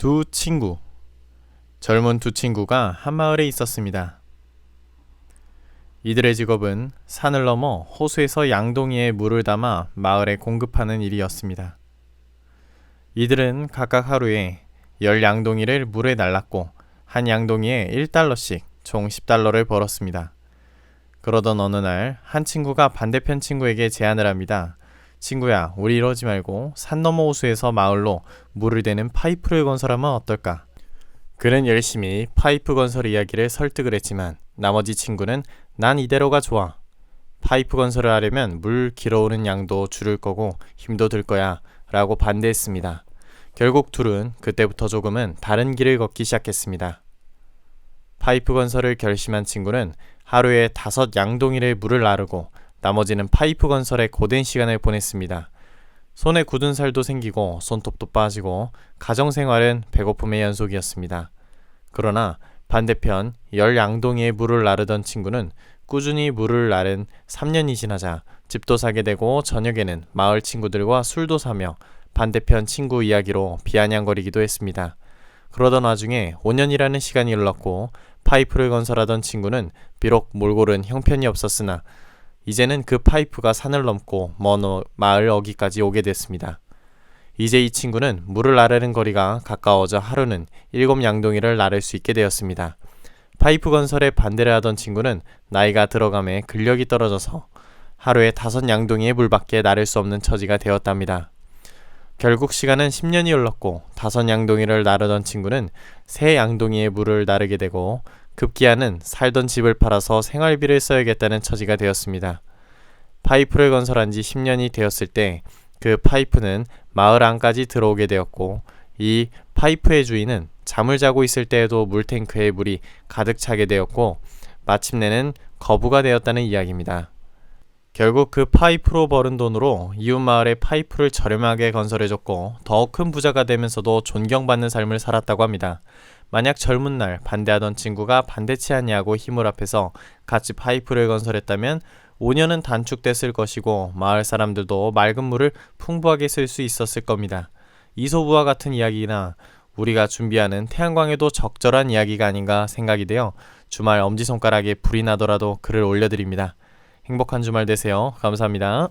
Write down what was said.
두 친구. 젊은 두 친구가 한 마을에 있었습니다. 이들의 직업은 산을 넘어 호수에서 양동이에 물을 담아 마을에 공급하는 일이었습니다. 이들은 각각 하루에 열 양동이를 물에 날랐고 한 양동이에 1달러씩 총 10달러를 벌었습니다. 그러던 어느 날 한 친구가 반대편 친구에게 제안을 합니다. 친구야, 우리 이러지 말고 산 너머 호수에서 마을로 물을 대는 파이프를 건설하면 어떨까? 그는 열심히 파이프 건설 이야기를 설득을 했지만 나머지 친구는 난 이대로가 좋아. 파이프 건설을 하려면 물 길어오는 양도 줄을 거고 힘도 들 거야 라고 반대했습니다. 결국 둘은 그때부터 조금은 다른 길을 걷기 시작했습니다. 파이프 건설을 결심한 친구는 하루에 다섯 양동이를 물을 나르고 나머지는 파이프 건설에 고된 시간을 보냈습니다. 손에 굳은 살도 생기고 손톱도 빠지고 가정생활은 배고픔의 연속이었습니다. 그러나 반대편 열 양동이의 물을 나르던 친구는 꾸준히 물을 나른 3년이 지나자 집도 사게 되고 저녁에는 마을 친구들과 술도 사며 반대편 친구 이야기로 비아냥거리기도 했습니다. 그러던 와중에 5년이라는 시간이 흘렀고 파이프를 건설하던 친구는 비록 몰골은 형편이 없었으나 이제는 그 파이프가 산을 넘고 먼 어- 마을 어기까지 오게 됐습니다. 이제 이 친구는 물을 나르는 거리가 가까워져 하루는 일곱 양동이를 나를 수 있게 되었습니다. 파이프 건설에 반대를 하던 친구는 나이가 들어감에 근력이 떨어져서 하루에 다섯 양동이의 물밖에 나를 수 없는 처지가 되었답니다. 결국 시간은 10년이 흘렀고 다섯 양동이를 나르던 친구는 세 양동이의 물을 나르게 되고 급기야는 살던 집을 팔아서 생활비를 써야겠다는 처지가 되었습니다. 파이프를 건설한 지 10년이 되었을 때 그 파이프는 마을 안까지 들어오게 되었고 이 파이프의 주인은 잠을 자고 있을 때에도 물탱크에 물이 가득 차게 되었고 마침내는 거부가 되었다는 이야기입니다. 결국 그 파이프로 벌은 돈으로 이웃 마을에 파이프를 저렴하게 건설해줬고 더욱 큰 부자가 되면서도 존경받는 삶을 살았다고 합니다. 만약 젊은 날 반대하던 친구가 반대치 않냐고 힘을 합해서 같이 파이프를 건설했다면 5년은 단축됐을 것이고 마을 사람들도 맑은 물을 풍부하게 쓸 수 있었을 겁니다. 이소부와 같은 이야기나 우리가 준비하는 태양광에도 적절한 이야기가 아닌가 생각이 되어 주말 엄지손가락에 불이 나더라도 글을 올려드립니다. 행복한 주말 되세요. 감사합니다.